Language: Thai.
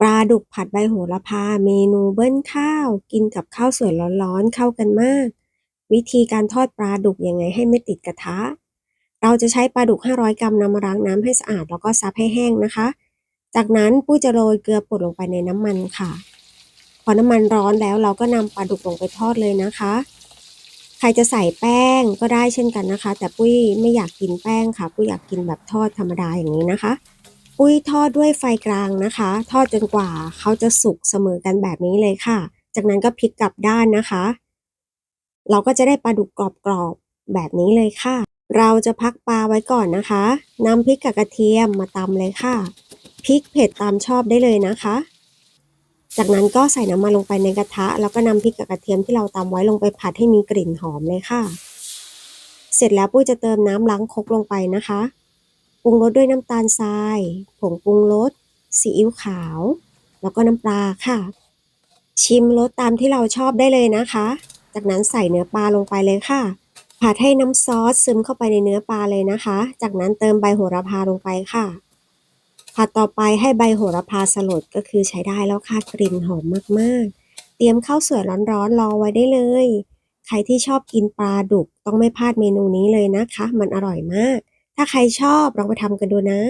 ปลาดุกผัดใบโหระพา เมนูเบิ้ลข้าว กินกับข้าวสวยร้อนๆ เข้ากันมาก วิธีการทอดปลาดุกยังไงให้ไม่ติดกระทะ เราจะใช้ปลาดุก 500 กรัมนำมาล้างน้ำให้สะอาดแล้วก็ซับให้แห้งนะคะ จากนั้นปุ้ยจะโรยเกลือป่นลงไปในน้ำมันค่ะ พอน้ำมันร้อนแล้วเราก็นำปลาดุกลงไปทอดเลยนะคะ ใครจะใส่แป้งก็ได้เช่นกันนะคะ แต่ปุ้ยไม่อยากกินแป้งค่ะ ปุ้ยอยากกินแบบทอดธรรมดาอย่างนี้นะคะ ปุ้ยทอดด้วยไฟกลางนะคะ ทอดจนกว่าเขาจะสุกเสมอกันแบบนี้เลยค่ะ จากนั้นก็พลิกกลับด้านนะคะ เราก็จะได้ปลาดุกกรอบๆแบบนี้เลยค่ะ เราจะพักปลาไว้ก่อนนะคะนำพริกกับกระเทียมมาตำเลยค่ะพริกเผ็ดตามชอบได้เลยนะคะ จากนั้นก็ใส่น้ำมันลงไปในกระทะ แล้วก็นำพริกกับกระเทียมที่เราตำไว้ลงไปผัดให้มีกลิ่นหอมเลยค่ะ เสร็จแล้วปุ้ยจะเติมน้ำล้างครกลงไปนะคะ รุงรสด้วยน้ำตาลทราย ผงปรุงรสซีอิ๊วขาว แล้วก็น้ำปลาค่ะ ชิมรสตามที่เราชอบได้เลยนะคะ จากนั้นใส่เนื้อปลาลงไปเลยค่ะ ผัดให้น้ำซอสซึมเข้าไปในเนื้อปลาเลยนะคะ จากนั้นเติมใบโหระพาลงไปค่ะ ผัดต่อไปให้ใบโหระพาสลดก็คือใช้ได้แล้วค่ะกลิ่นหอมมากๆ เตรียมข้าวสวยร้อนๆรอไว้ได้เลย ใครที่ชอบกินปลาดุกต้องไม่พลาดเมนูนี้เลยนะคะ มันอร่อยมาก ถ้าใครชอบลองไปทำกันดูนะ